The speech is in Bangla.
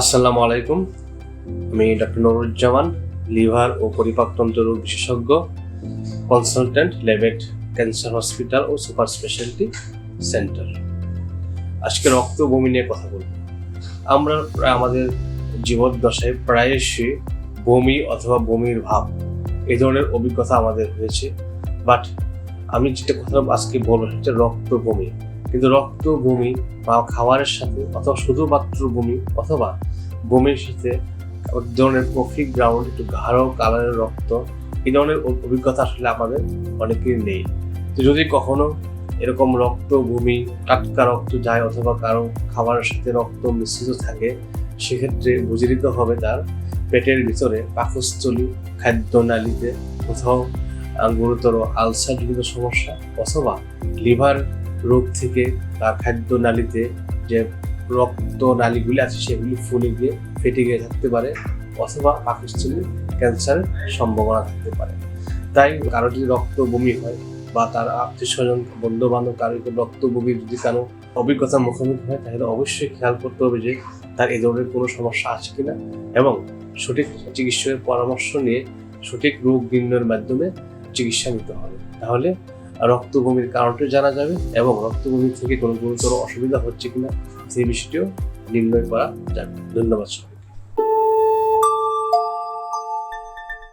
আসসালামু আলাইকুম। আমি ডক্টর নুরুজ্জামান, লিভার ও পরিপাকতন্ত্র রোগ বিশেষজ্ঞ কনসালটেন্ট লেবেট ক্যান্সার হসপিটাল ও সুপার স্পেশালিটি সেন্টার। আজকে রক্ত বমি নিয়ে কথা বলব। আমরা আমাদের জীবদ্দশায় প্রায়শই বমি অথবা বমির ভাব এই ধরনের অভিজ্ঞতা আমাদের হয়েছে। বাট আমি যেটা কথা আজকে বলব সেটা রক্ত বমি কিন্তু রক্ত, বমি বা খাবারের সাথে অথবা শুধুমাত্র বমি অথবা বমির সাথে ধরনের কফি গ্রাউন্ড একটু গাঢ় কালারের রক্ত, এই ধরনের অভিজ্ঞতা আসলে আমাদের অনেকের নেই। তো যদি কখনো এরকম রক্ত, বমি, টাটকা রক্ত যায় অথবা কারও খাবারের সাথে রক্ত মিশ্রিত থাকে, সেক্ষেত্রে বুঝে নিতে হবে তার পেটের ভিতরে পাকস্থলী খাদ্যনালীতে কোথাও গুরুতর আলসারজনিত সমস্যা অথবা লিভার রোগ থেকে তার খাদ্য নালীতে যে রক্ত নালীগুলি আছে, সেগুলি ফুলে গিয়ে ফেটে গিয়ে থাকতে পারে অথবা পাকস্থলী ক্যান্সারের সম্ভাবনা থাকতে পারে। তাই কারও যদি রক্ত বমি হয় বা তার আত্মীয় স্বজন বন্ধু বান্ধব কারও রক্ত বমি যদি কারও অভিজ্ঞতার মুখোমুখি হয়, তাহলে অবশ্যই খেয়াল করতে হবে যে তার এ ধরনের কোনো সমস্যা আছে কিনা এবং সঠিক চিকিৎসকের পরামর্শ নিয়ে সঠিক রোগ নির্ণয়ের মাধ্যমে চিকিৎসা নিতে হবে। তাহলে রক্তভূমির কারণটা জানা যাবে এবং রক্তভূমি থেকে কোনো গুরুতর অসুবিধা হচ্ছে কিনা সেই বিষয়টিও নির্ণয় করা যাবে ধন্যবাদ সবাইকে।